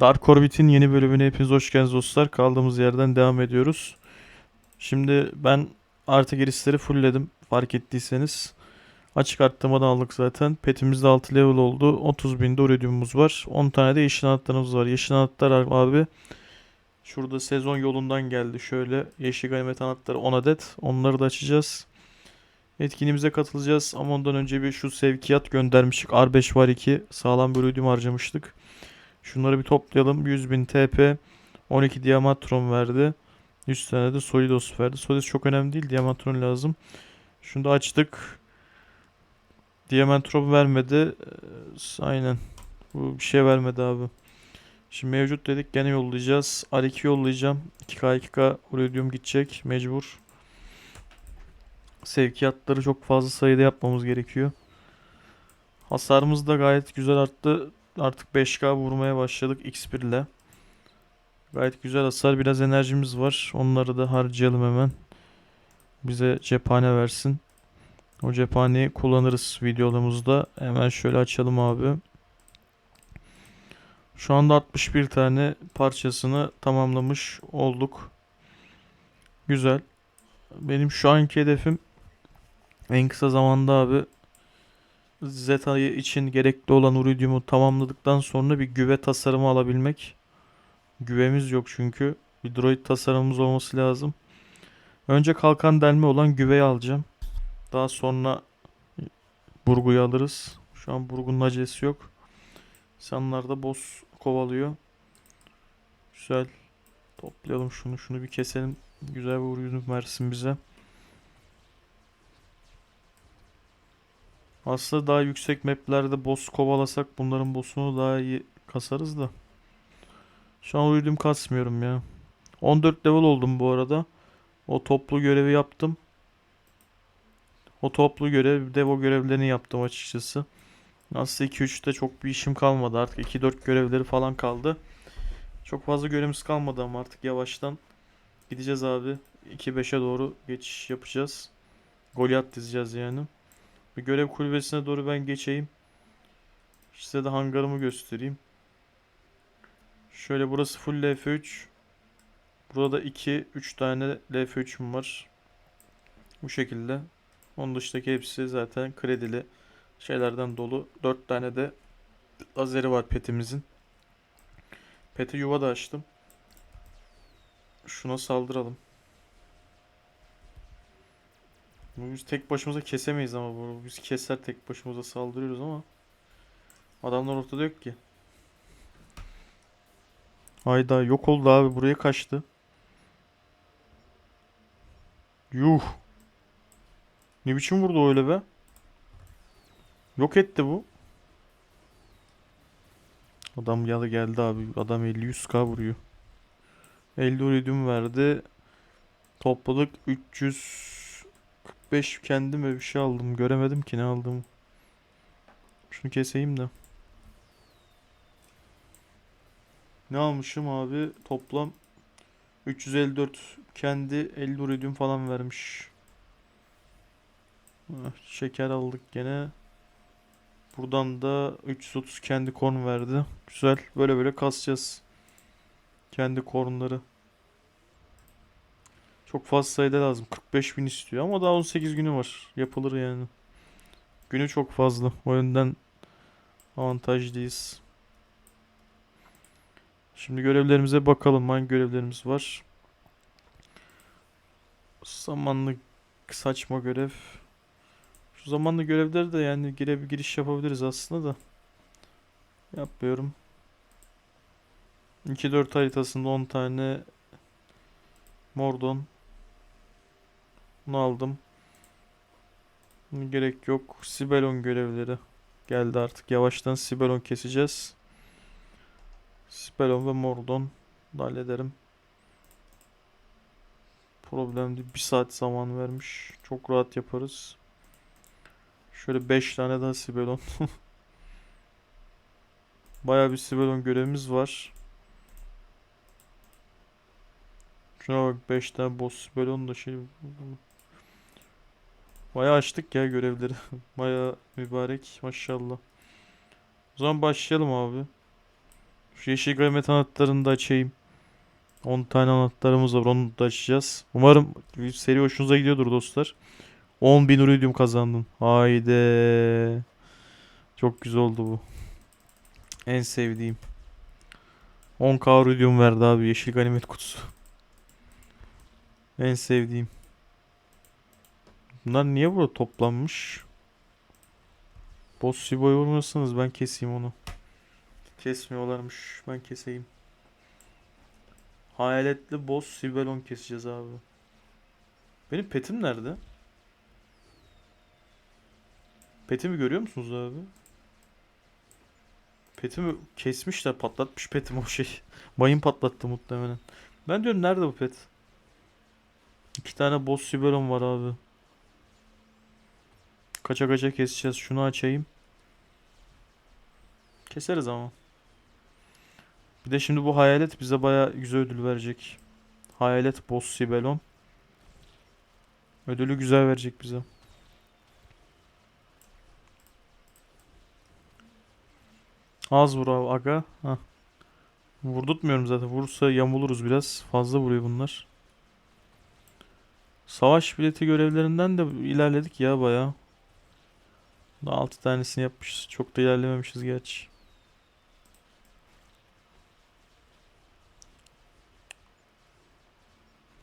Dark Orbit'in yeni bölümüne hepiniz hoş geldiniz dostlar. Kaldığımız yerden devam ediyoruz. Şimdi ben artı girişleri fullledim fark ettiyseniz. Açık arttırmadan aldık zaten. Petimiz de 6 level oldu. 30 bin de iridiumumuz var. 10 tane de yeşil anahtarımız var. Yeşil anahtar abi şurada sezon yolundan geldi. Şöyle yeşil ganimet anahtarı 10 adet. Onları da açacağız. Etkinliğimize katılacağız ama ondan önce bir şu sevkiyat göndermiştik. R5 var 2 sağlam bir iridium harcamıştık. Şunları bir toplayalım. 100.000 TP 12 Diamatron verdi. 100 tane de Solidos verdi. Solidos çok önemli değil. Diamatron lazım. Şunu da açtık. Diamantron vermedi. Ee, Aynen. Bu bir şey vermedi abi. Şimdi mevcut dedik gene yollayacağız. R2 yollayacağım. 2K 2K Iridium gidecek. Mecbur. Sevkiyatları çok fazla sayıda yapmamız gerekiyor. Hasarımız da gayet güzel arttı. Artık 5K vurmaya başladık X1 ile. Gayet güzel hasar. Biraz enerjimiz var. Onları da harcayalım hemen. Bize cephane versin. O cephaneyi kullanırız videolarımızda. Hemen şöyle açalım abi. Şu anda 61 tane parçasını tamamlamış olduk. Güzel. Benim şu anki hedefim en kısa zamanda abi Zeta'yı için gerekli olan iridiumu tamamladıktan sonra bir güve tasarımı alabilmek. Güvemiz yok çünkü. Bir droid tasarımımız olması lazım. Önce kalkan delme olan güveyi alacağım. Daha sonra burguyu alırız. Şu an burgunun acelesi yok. İnsanlar da boss kovalıyor. Güzel. Toplayalım şunu. Şunu bir keselim. Güzel bir ürün versin bize. Aslında daha yüksek maplerde boss kovalasak bunların boss'unu daha iyi kasarız da. Şu an uyudum kasmıyorum ya. 14 level oldum bu arada. O toplu görevi yaptım. O toplu görev, devo görevlerini yaptım açıkçası. Aslında 2-3'te çok bir işim kalmadı artık. 2-4 görevleri falan kaldı. Çok fazla görevimiz kalmadı ama artık yavaştan gideceğiz abi. 2-5'e doğru geçiş yapacağız. Goliath dizeceğiz yani. Bir görev kulübesine doğru ben geçeyim. Size de hangarımı göstereyim. Şöyle burası full LF3. Burada 2 3 tane LF3'üm var. Bu şekilde. Onun dışındaki hepsi zaten kredili şeylerden dolu. 4 tane de lazeri var petimizin. Peti yuva da açtım. Şuna saldıralım. Biz tek başımıza kesemeyiz ama bu biz keser tek başımıza saldırıyoruz ama adamlar ortada yok ki. Hayda yok oldu abi buraya kaçtı. Yuh. Ne biçim vurdu öyle be? Yok etti bu. Adam yalı geldi abi. Adam 50-100k vuruyor. 50 iridium verdi. Topladık 345 kendime bir şey aldım. Göremedim ki ne aldım. Şunu keseyim de. Ne almışım abi? Toplam 354 kendi 50 iridium falan vermiş. Ah, Şeker aldık gene. Buradan da 330 kendi korn verdi. Güzel. Böyle böyle kasacağız. Kendi kornları. Çok fazla sayıda lazım. 45 bin istiyor ama daha 18 günü var. Yapılır yani. Günü çok fazla. O yönden avantajlıyız. Şimdi görevlerimize bakalım. Hangi görevlerimiz var? Zamanlı saçma görev. Şu zamanlı görevleri de yani gire bir giriş yapabiliriz aslında da. Yapmıyorum. 2-4 haritasında 10 tane Mordon. Bunu aldım. Gerek yok. Sibelon görevleri geldi artık. Yavaştan Sibelon keseceğiz. Sibelon ve Mordon da hallederim. Problem değil. Bir saat zaman vermiş. Çok rahat yaparız. Şöyle 5 tane daha Sibelon. Bayağı bir Sibelon görevimiz var. Şuna bak 5 tane boss Sibelon da şey. Bayağı açtık ya görevleri. Bayağı mübarek maşallah. O zaman başlayalım abi. Şu yeşil ganimet anahtarını da açayım. 10 tane anahtarımız var. Onu da açacağız. Umarım seri hoşunuza gidiyordur dostlar. 10.000 iridium kazandın. Haydi. Çok güzel oldu bu. En sevdiğim. 10k iridium verdi abi yeşil ganimet kutusu. En sevdiğim. Bunlar niye burada toplanmış? Boss Sibo'yu vurmuyorsanız ben keseyim onu. Kesmiyorlarmış. Ben keseyim. Hayaletli boss Sibelon keseceğiz abi. Benim petim nerede? Petimi görüyor musunuz abi? Petimi kesmişler patlatmış petim o şey. Mayın patlattı muhtemelen. Ben diyorum nerede bu pet? İki tane boss Sibelon var abi. Kaça kaça keseceğiz. Şunu açayım. Keseriz ama. Bir de şimdi bu hayalet bize baya güzel ödül verecek. Hayalet boss Sibelon. Ödülü güzel verecek bize. Az vur abi aga. Hah. Vurdurtmuyorum zaten. Vurursa yamuluruz biraz. Fazla vuruyor bunlar. Savaş bileti görevlerinden de ilerledik ya baya. 6 tanesini yapmışız. Çok da ilerlememişiz gerçi.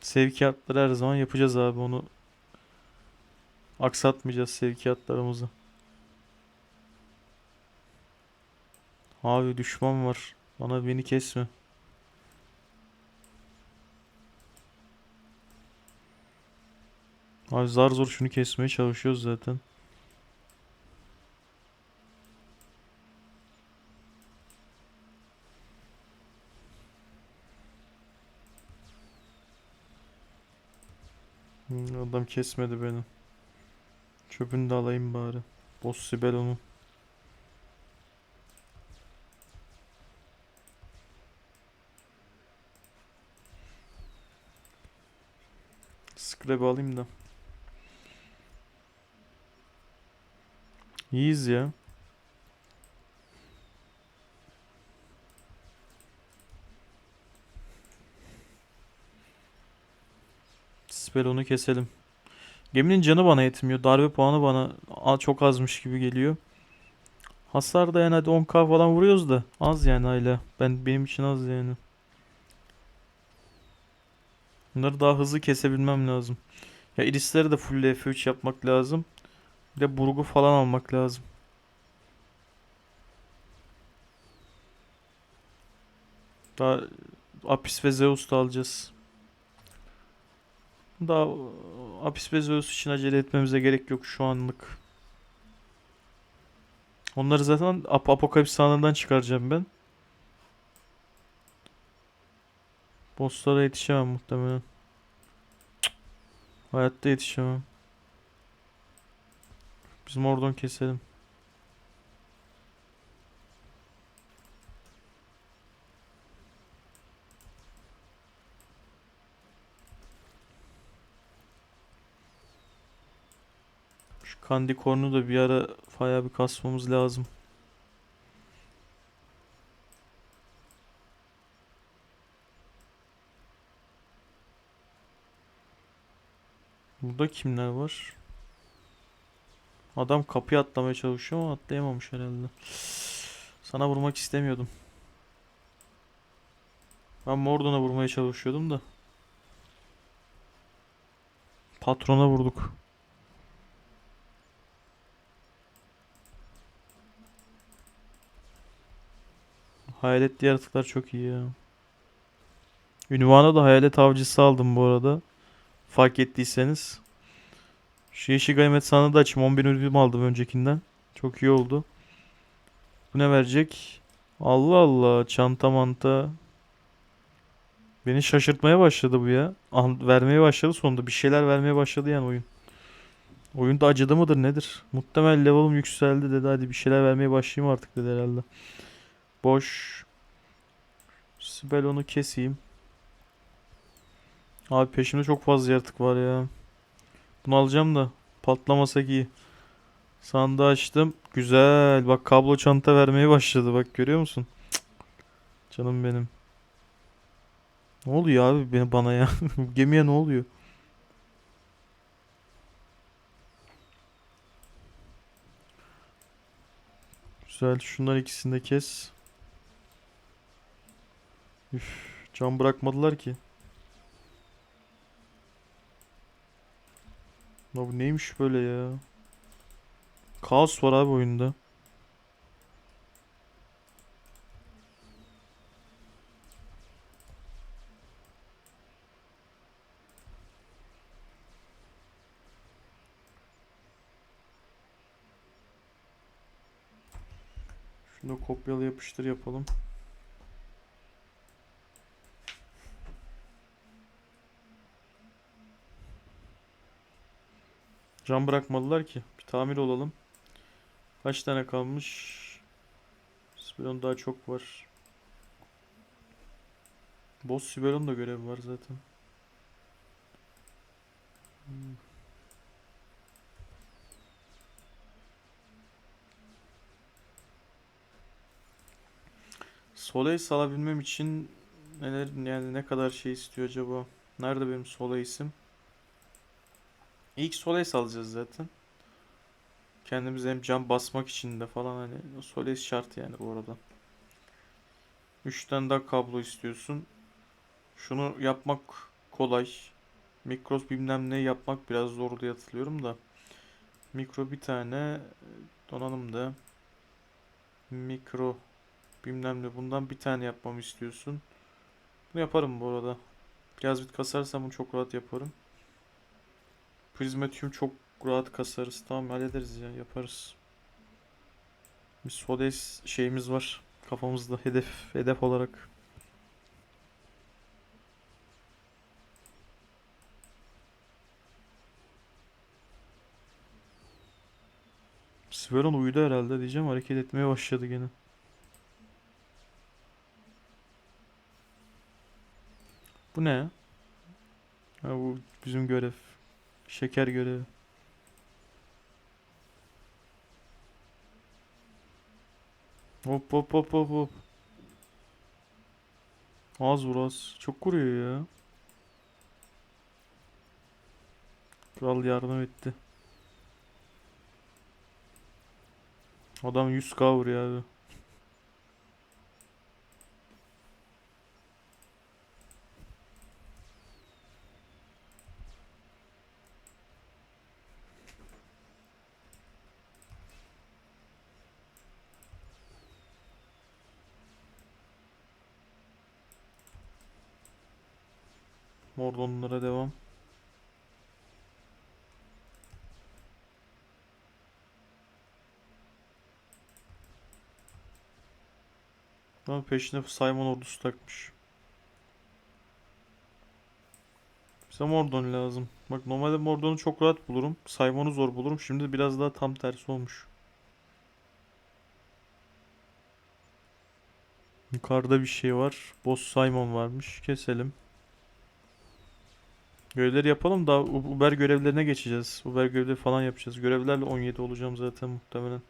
Sevkiyatları her zaman yapacağız abi onu. Aksatmayacağız sevkiyatlarımızı. Abi düşman var. Bana beni kesme. Abi zar zor şunu kesmeye çalışıyoruz zaten. Adam kesmedi beni. Çöpünü de alayım bari. Boss Sibelon'un. Scrap'ı alayım da. İyiyiz ya. Spellon'u keselim. Geminin canı bana yetmiyor. Darbe puanı bana çok azmış gibi geliyor. Hasar da yani hadi 10k falan vuruyoruz da az yani hala. Ben benim için az yani. Bunları daha hızlı kesebilmem lazım. Ya irisleri de full F3 yapmak lazım. Bir de burgu falan almak lazım. Daha Apis ve Zeus da alacağız. Daha Apis ve Zeus için acele etmemize gerek yok şu anlık. Onları zaten Ap Apokalips sahanından çıkaracağım ben. Bosslara yetişemem muhtemelen. Cık. Hayatta yetişemem. Bizim oradan keselim. Kandikorn'u da bir ara bayağı bir kasmamız lazım. Burada kimler var? Adam kapıya atlamaya çalışıyor ama atlayamamış herhalde. Sana vurmak istemiyordum. Ben Mordon'a vurmaya çalışıyordum da. Patrona vurduk. Hayaletli yaratıklar çok iyi ya. Ünvanı da hayalet avcısı aldım bu arada. Fark ettiyseniz. Şu yeşil ganimet sandığı da açayım. 10.000 ürün aldım öncekinden. Çok iyi oldu. Bu ne verecek? Allah Allah. Çanta manta. Beni şaşırtmaya başladı bu ya. An vermeye başladı sonunda. Bir şeyler vermeye başladı yani oyun. Oyunda acıdı mıdır nedir? Muhtemelen level'ım yükseldi dedi. Hadi bir şeyler vermeye başlayayım artık dedi herhalde. Boş. Sibel onu keseyim. Abi peşimde çok fazla yaratık var ya. Bunu alacağım da patlamasak iyi. Sandığı açtım. Güzel. Bak kablo çanta vermeye başladı. Bak görüyor musun? Canım benim. Ne oluyor abi beni bana ya? Gemiye ne oluyor? Güzel. Şunlar ikisini de kes. Üf, can bırakmadılar ki. Ya bu neymiş böyle ya? Kaos var abi oyunda. Şunu da kopyala yapıştır yapalım. Can bırakmadılar ki. Bir tamir olalım. Kaç tane kalmış? Sibelon daha çok var. Boss Sibelon da görevi var zaten. Hmm. Solace alabilmem için neler yani ne kadar şey istiyor acaba? Nerede benim Solace'im? İlk Solace alacağız zaten. Kendimize hem can basmak için de falan hani Solace şart yani bu arada. 3 tane daha kablo istiyorsun. Şunu yapmak kolay. Mikros bilmem ne yapmak biraz zor diye hatırlıyorum da. Mikro bir tane donanım da. Mikro bilmem ne bundan bir tane yapmamı istiyorsun. Bunu yaparım bu arada. Biraz bit kasarsam bunu çok rahat yaparım. Prismatium çok rahat kasarız. Tamam hallederiz ya yaparız. Bir Sodes şeyimiz var kafamızda hedef hedef olarak. Sveron uyudu herhalde diyeceğim hareket etmeye başladı gene. Bu ne? Ha, bu bizim görev. Şeker görevi. Hop hop hop hop hop. Az vur. Çok vuruyor ya. Kral yardım etti. Adam 100k vuruyor abi. Mordonlara devam. Ama peşine Simon ordusu takmış. Bize Mordon lazım. Bak normalde Mordon'u çok rahat bulurum. Simon'u zor bulurum. Şimdi biraz daha tam tersi olmuş. Yukarıda bir şey var. Boss Simon varmış. Keselim. Görevleri yapalım da Uber görevlerine geçeceğiz. Uber görevleri falan yapacağız. Görevlerle 17 olacağım zaten muhtemelen.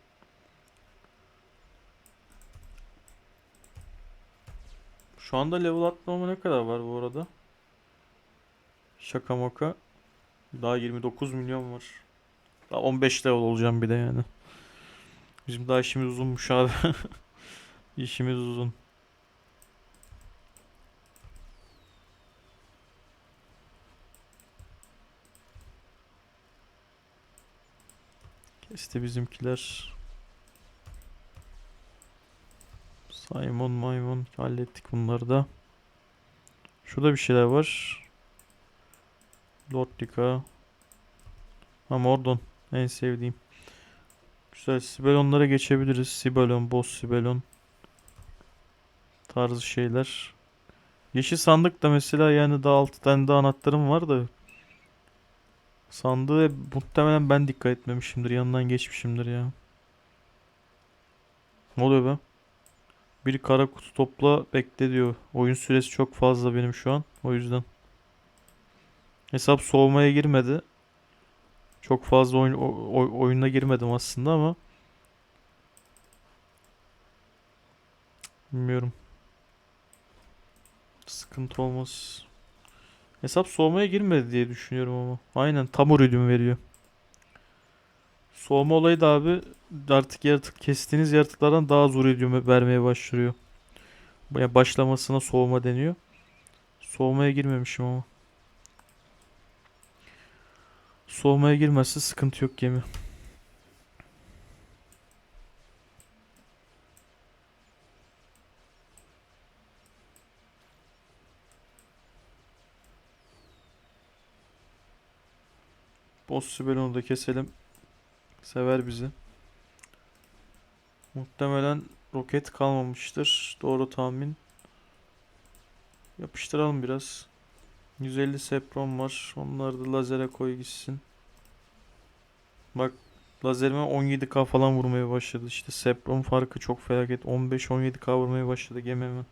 Şu anda level atlamama ne kadar var bu arada? Şaka maka. Daha 29 milyon var. Daha 15 level olacağım bir de yani. Bizim daha işimiz uzunmuş abi. İşimiz uzun. Kesti bizimkiler. Simon Maymon hallettik bunları da. Şurada bir şeyler var. Lordika. Ha Mordon. En sevdiğim. Güzel. Sibelonlara geçebiliriz. Sibelon, Boss Sibelon. Tarzı şeyler. Yeşil sandık da mesela yani daha 6 tane daha anahtarım var da. Sandığı muhtemelen ben dikkat etmemişimdir. Yanından geçmişimdir ya. Ne oluyor be? Bir kara kutu topla bekle diyor. Oyun süresi çok fazla benim şu an. O yüzden. Hesap soğumaya girmedi. Çok fazla oyun, o- o- oyuna girmedim aslında ama. Bilmiyorum. Sıkıntı olmaz. Hesap soğumaya girmedi diye düşünüyorum ama. Aynen tam ürün veriyor. Soğuma olayı da abi artık yaratık kestiğiniz yaratıklardan daha az iridium vermeye başlıyor. Ya başlamasına soğuma deniyor. Soğumaya girmemişim ama. Soğumaya girmezse sıkıntı yok gemi. Boss Sibelon'u da keselim. Sever bizi. Muhtemelen roket kalmamıştır. Doğru tahmin. Yapıştıralım biraz. 150 sepron var. Onları da lazere koy gitsin. Bak lazerime 17k falan vurmaya başladı. İşte sepron farkı çok felaket. 15-17k vurmaya başladı gemime.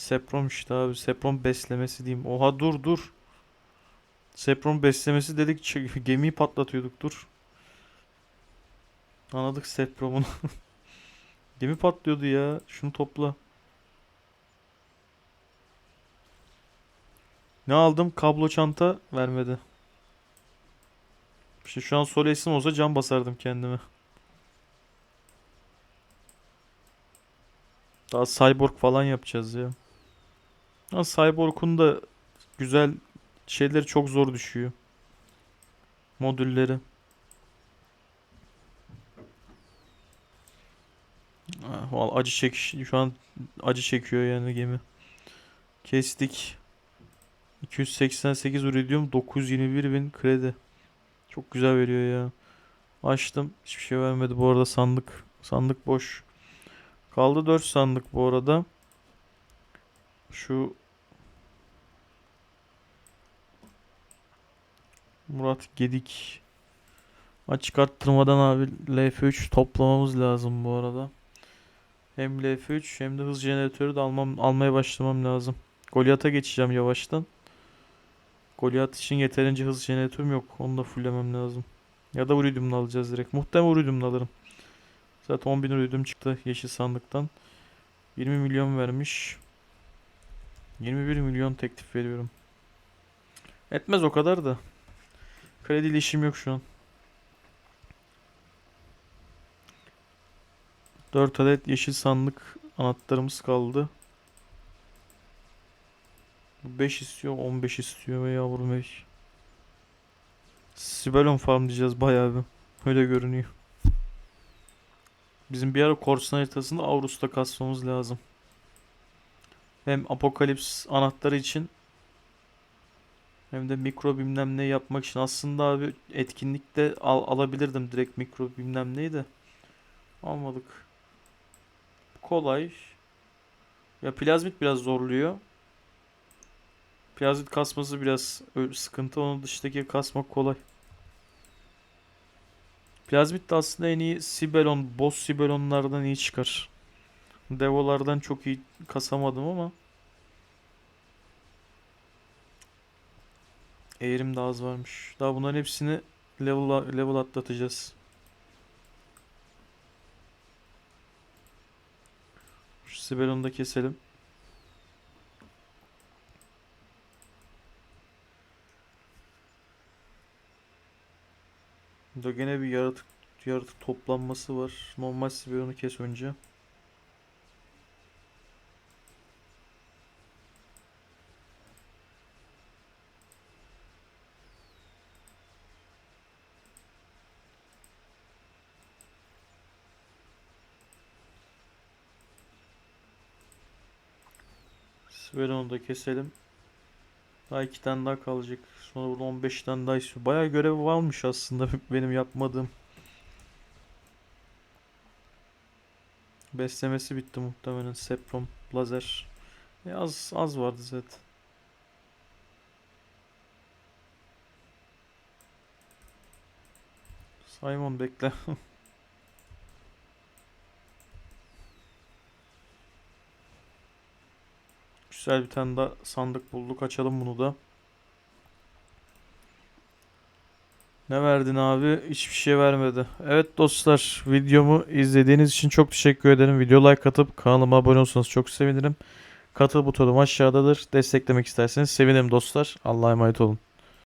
Sepron işte abi. Sepron beslemesi diyeyim. Oha dur dur. Sepron beslemesi dedik gemiyi patlatıyorduk dur. Anladık Sepron'un. Gemi patlıyordu ya. Şunu topla. Ne aldım? Kablo çanta vermedi. İşte şu an Soles'im olsa can basardım kendime. Daha cyborg falan yapacağız ya. Ha, cyborg'un da güzel şeyleri çok zor düşüyor. Modülleri. Ah, vallahi acı çekiş şu an acı çekiyor yani gemi. Kestik. 288 iridium 921 bin kredi. Çok güzel veriyor ya. Açtım. Hiçbir şey vermedi bu arada sandık. Sandık boş. Kaldı 4 sandık bu arada. Şu Murat Gedik. Açık arttırmadan abi LF3 toplamamız lazım bu arada. Hem LF3 hem de hız jeneratörü de almam, almaya başlamam lazım. Goliath'a geçeceğim yavaştan. Goliath için yeterince hız jeneratörüm yok. Onu da fullemem lazım. Ya da Uridium'la alacağız direkt. Muhtemelen Uridium'la alırım. Zaten 10.000 Uridium çıktı yeşil sandıktan. 20 milyon vermiş. 21 milyon teklif veriyorum. Etmez o kadar da. Krediyle işim yok şu an. 4 adet yeşil sandık anahtarımız kaldı. 5 istiyor, 15 istiyor ve yavrum ey. Sibelon farm diyeceğiz bayağı bir. Öyle görünüyor. Bizim bir ara korsan haritasında Aurus'ta kasmamız lazım. Hem Apokalips anahtarı için hem de mikro bilmem ne yapmak için. Aslında abi etkinlikte al alabilirdim direkt mikro bilmem neyi de. Almadık. Kolay. Ya plazmit biraz zorluyor. Plazmit kasması biraz sıkıntı. Onun dışındaki kasmak kolay. Plazmit de aslında en iyi Sibelon, boss Sibelonlardan iyi çıkar. Devolardan çok iyi kasamadım ama. Eğrim de az varmış. Daha bunların hepsini level, level atlatacağız. Şu Sibelon'u da keselim. Burada gene bir yaratık yaratık toplanması var. Normal Sibelon'u kes önce. Sibelon'u da keselim. Daha iki tane daha kalacak. Sonra burada 15 tane daha istiyor. Bayağı görev varmış aslında benim yapmadığım. Beslemesi bitti muhtemelen. Seprom, lazer. E az az vardı zaten. Simon bekle. Güzel bir tane daha sandık bulduk. Açalım bunu da. Ne verdin abi? Hiçbir şey vermedi. Evet dostlar, videomu izlediğiniz için çok teşekkür ederim. Video like atıp kanalıma abone olsanız çok sevinirim. Katıl butonum aşağıdadır. Desteklemek isterseniz sevinirim dostlar. Allah'a emanet olun.